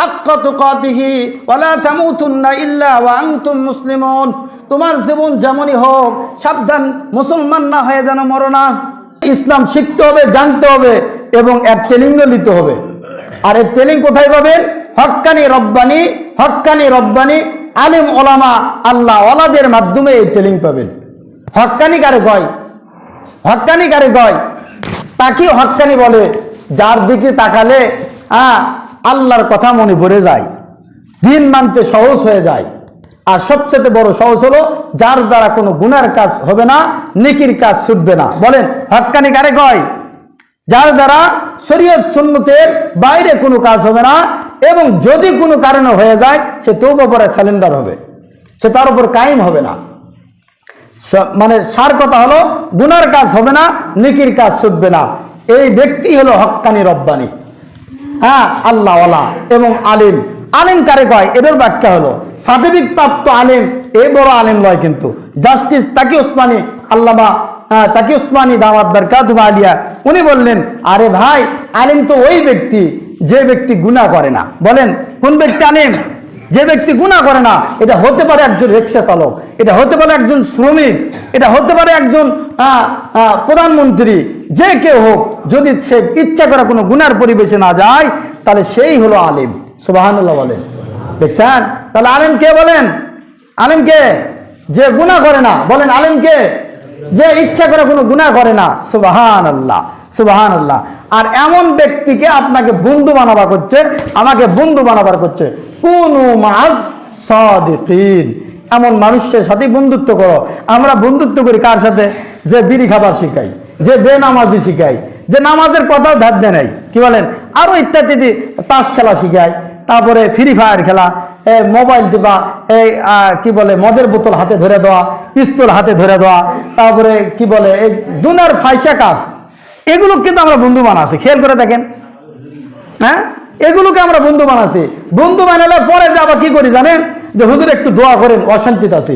হাক্কা তুকাতিহি ওয়ালা তামুতুন্না ইল্লা ওয়া আনতুম মুসলিমুন। তোমার জীবন যেমনই হোক, সাবধান মুসলমান না হয়ে যেন মরো ইসলাম শিখতে হবে, জানতে হবে এবং এর ট্রেনিংও নিতে হবে। আর এর ট্রেনিং কোথায় পাবেন? হক্কানি রব্বানি হক্কানি রব্বানি আলিম ওলামা আল্লাহ ওলাদের মাধ্যমে এই ট্রেনিং পাবেন। হক্কানি কারে কয়? হক্কানি কারে কয়? তাকে হক্কানি বলে। যার দিকে তাকালে হ্যাঁ আল্লাহর কথা মনে পড়ে যায়। দিন মানতে সহজ হয়ে যায়। আর সবচেয়ে বড় সহজ হলো, যার দ্বারা কোনো গুনার কাজ হবে না, নেকির কাজ ছুটবে না। বলেন হক্কানি কারে কয়? যার দ্বারা শরীয়ত সুন্নতের বাইরে কোনো কাজ হবে না, এবং যদি কোনো কারণে হয়ে যায়, সে তৌবা পরে স্যালেন্ডার হবে। সে তার উপর কায়েম হবে না। মানে সার কথা হলো, গুনার কাজ হবে না, নেকির কাজ ছুটবে না। এই ব্যক্তি হলো হক্কানি রব্বানি। হ্যাঁ আল্লাহওয়ালা এবং আলিম। আলিম কারে কয়? এটার ব্যাখ্যা হলো সার্টিফিক প্রাপ্ত আলিম এ বড় আলিম নয় কিন্তু। জাস্টিস তাকি ওসমানী হ্যাঁ, তাকে ওসমানী দাওয়াত বরকাত আলিয়া উনি বললেন আরে ভাই আলিম তো ওই ব্যক্তি যে ব্যক্তি গুণা করে না। বলেন কোন ব্যক্তি আলিম? যে ব্যক্তি গুণা করে না, এটা হতে পারে একজন রিক্সা চালক, এটা হতে পারে একজন শ্রমিক, এটা হতে পারে একজন প্রধানমন্ত্রী, যে কেউ হোক, যদি সে ইচ্ছা করে কোনো গুনার পরিবেশে না যায়, তাহলে সেই হলো আলিম। সুবাহানুল্লাহ বলেন। দেখছেন? তাহলে আলিম কে বলেন? আলিম কে? যে গুণা করে না, বলেন আলিম কে? যে ইচ্ছা করে কোনো গুণা করে না সুবাহান আল্লাহ সুবাহান আল্লাহ আর এমন ব্যক্তিকে আপনাকে বন্ধু বানাবার করছে, আমাকে বন্ধু বানাবার করছে। কুনু মাস সাদিকিন। এমন মানুষের সাথে বন্ধুত্ব করো। আমরা বন্ধুত্ব করি কার সাথে? যে বিড়ি খাবার শিখাই, যে বেনামাজি শিখাই, যে নামাজের কথাও ধার দেয় নাই। কি বলেন? আরও ইত্যাদি তাস খেলা শিখাই তারপরে ফ্রি ফায়ার খেলা মোবাইল টিপা এই কি বলে, মদের বোতল হাতে ধরে দেওয়া, পিস্তল হাতে ধরে দেওয়া, তারপরে কি বলে, এই দুনার ফাইসা কাজ। এগুলো কিন্তু আমরা বন্ধু বানাচ্ছি খেয়াল করে দেখেন। হ্যাঁ? এগুলোকে আমরা বন্ধু বানাচ্ছি বন্ধু বানালে পরে যে আবার কি করি জানেন? যে হুজুর একটু দোয়া করেন, অশান্তিতে আছি।